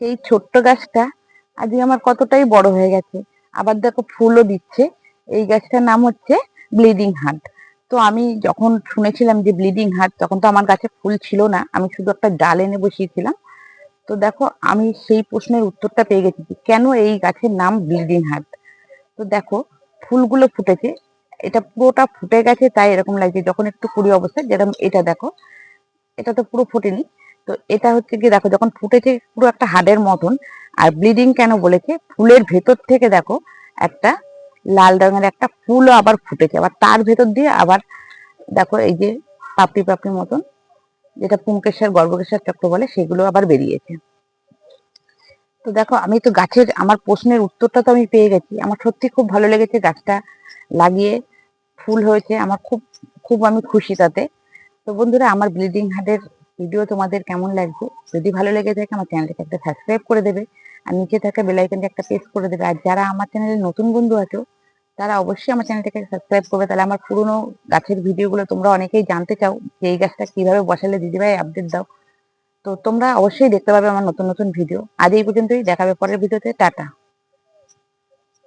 সেই ছোট্ট গাছটা আজকে আমার কতটাই বড় হয়ে গেছে। আবার দেখো ফুলও দিচ্ছে। এই গাছটার নাম হচ্ছে ব্লিডিং হার্ট। তো আমি যখন শুনেছিলাম যে ব্লিডিং হার্ট, তখন তো আমার গাছে ফুল ছিল না। আমি শুধু একটা ডাল এনে বসিয়েছিলাম। তো দেখো, আমি সেই প্রশ্নের উত্তরটা পেয়ে গেছি যে কেন এই গাছের নাম ব্লিডিং হার্ট? তো দেখো, ফুলগুলো ফুটেছে। এটা পুরোটা ফুটে গেছে, তাই এরকম লাগছে। যখন একটু কুড়ি অবস্থায় যেরকম এটা দেখো, এটা তো পুরো ফোটেনি। তো এটা হচ্ছে কি দেখো, যখন ফুটেছে পুরো একটা হাড়ের মতন, আর ব্লিডিং কেন বলেছে? ফুলের ভেতর থেকে দেখো একটা লাল রঙের একটা ফুলও আবার ফুটেছে। আবার তার ভেতর দিয়ে আবার দেখো এই যে পাপড়ি পাপড়ি মতন, যেটা পুঙ্কেশ্বর, গর্ভকেশ্বর চক্র বলে, সেগুলো আবার বেরিয়েছে। তো দেখো, আমি তো গাছের, আমার প্রশ্নের উত্তরটা তো আমি পেয়ে গেছি। আমার সত্যি খুব ভালো লেগেছে গাছটা লাগিয়ে ফুল হয়েছে। আমার খুব খুব আমি খুশি তাতে। তো বন্ধুরা, আমার ব্লিডিং হার্টের ভিডিও তোমাদের কেমন লাগছে? যদি ভালো লেগে থাকে আমার চ্যানেলটাকে একটা সাবস্ক্রাইব করে দেবে। আর নিচে থাকা বেলাইকনটা একটা প্রেস করে দেবে। আর যারা আমার চ্যানেলে নতুন বন্ধু আছো, তারা অবশ্যই আমার চ্যানেলটাকে সাবস্ক্রাইব করবে। তাহলে আমার পুরনো গাছের ভিডিওগুলো তোমরা অনেকেই জানতে চাও যে এই গাছটা কীভাবে বসালে দিদিভাই আপডেট দাও। তো তোমরা অবশ্যই দেখতে পাবে আমার নতুন নতুন ভিডিও আজ এই পর্যন্তই। দেখাবে পরের ভিডিওতে টাটা।